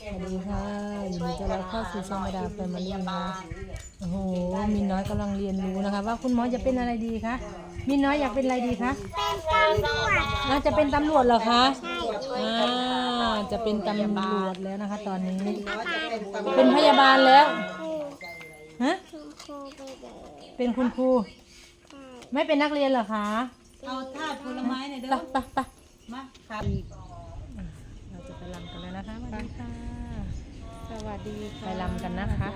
สวัสดีค่ะยินดีต้อนรับเข้าสู่ช่องมาดาแฟมิลี่นะคะโอ้โหมินน้อยกำลังเรียนรู้นะคะ ว่าคุณหมอจะเป็นอะไรดีคะมินน้อยอยากเป็นอะไรดีคะเป็นตำรวจน่าจะเป็นตำรวจเหรอคะใช่อ่าจะเป็นตำรวจแล้วนะคะ ตอนนี้อาจารย์เป็นพยาบาลแล้วครูฮะคุณครูไปเลยเป็นคุณครูใช่ไม่เป็นนักเรียนเหรอคะเอาถาดผลไม้หน่อยเด้ไปอไปไปมาครับเราจะไปรำกันแล้วนะคะสวัสดีค่ะ สวัสดีไปลำกันนะคะ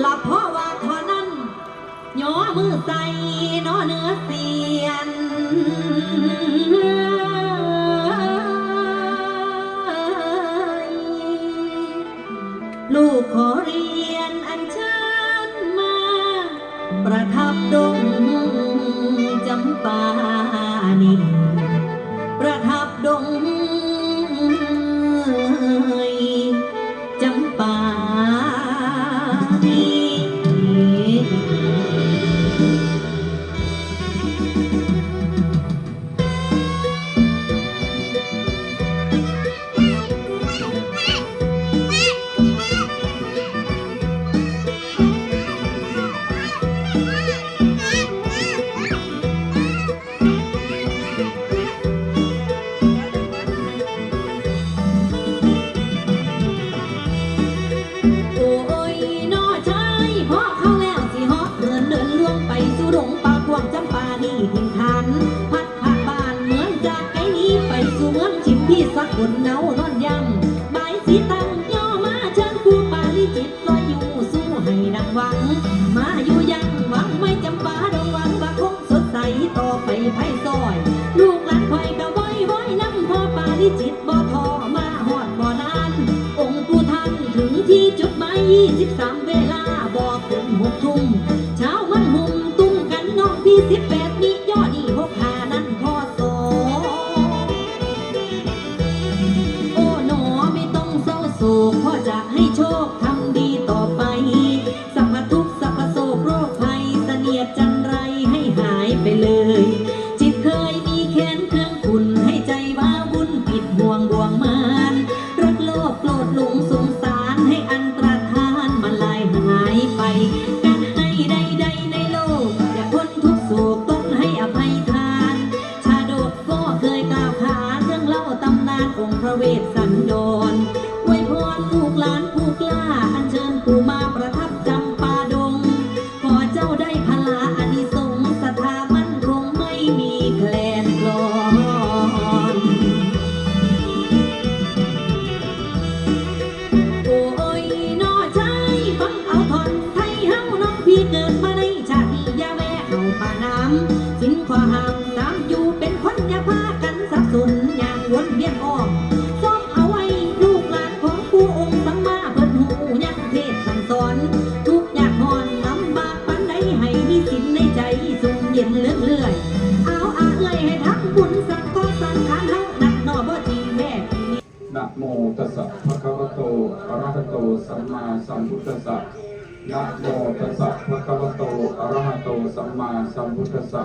หลับเพราะว่าเท่านั้น ย่อมือใส่นอเนื้อเสียนลูกขอเรียนอันเชิญมา ประทับดงจำปานิ ชิมพี่สักคนเนานอนยำใบสีตังย่อมาเชิญครูปาลิจิตลอยอยู่สู้ให้ดังหวัง มาอยู่ยังหวังไม่จำปาดงหวังว่าคงสดใสต่อไปไพ่ซอย ลูกหลานคอยก็ว้อยว้อยน้ำพ่อปาลิจิตบ่ทอมาหอดบ่นาน องค์ผู้ท่านถึงที่จุดหมาย23เวลาบอกถึงหกทุ่ม วนเวียนอ้อมซ้อมเอาไว้ลูกหลานของผู้องค์สัมมาเพิ่นหูยังเทศสั่งสอน ทุกอยากหอนลำบากปันใดให้มีสินในใจสุขเย็นเลื่อนเลื่อยเอาอาเอ้ยให้ทั้งบุญสักก็สังขารเฮานักหนอบ่จริแม่ปีนี้นะโมตัสสะภะคะวะโตอะระหะโตสัมมาสัมพุทธัสสะนะโมตัสสะภะคะวะโตอะระหะโตสัมมาสัมพุทธัสสะ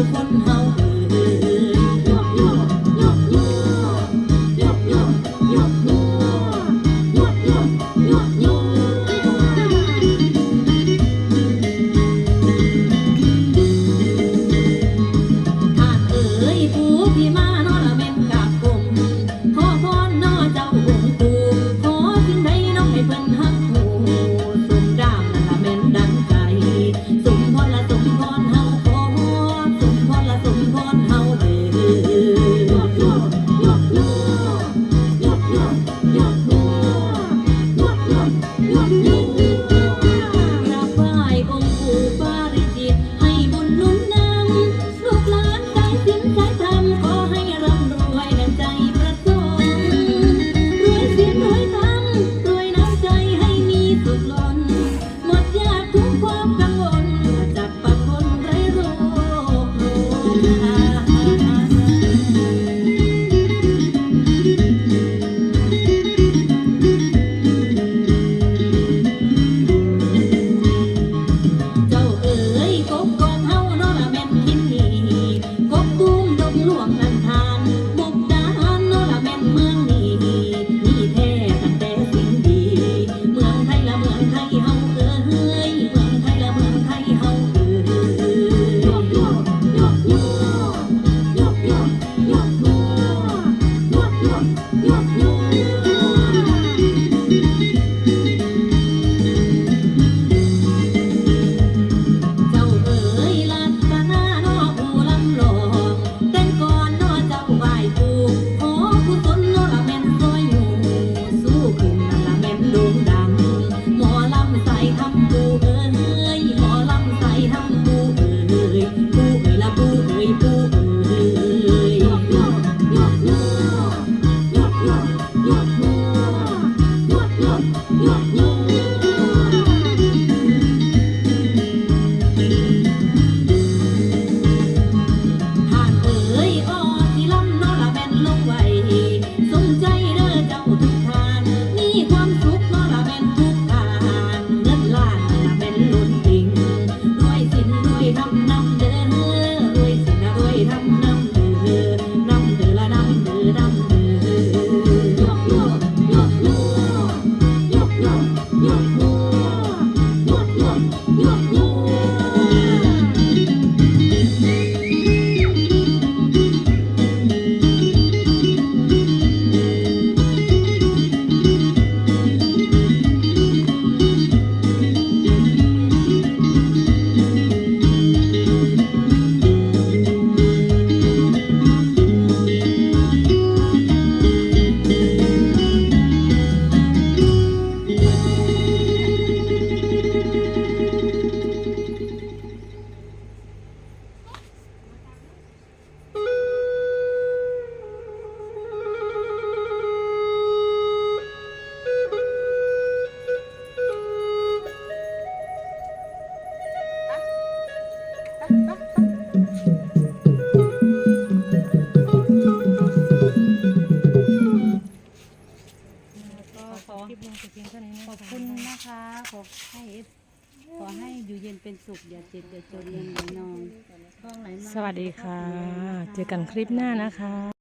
One hơn เป็นสุข อย่าเจ็บอย่าจนอย่าหนีนอง สวัสดีค่ะ เจอกันคลิปหน้านะคะ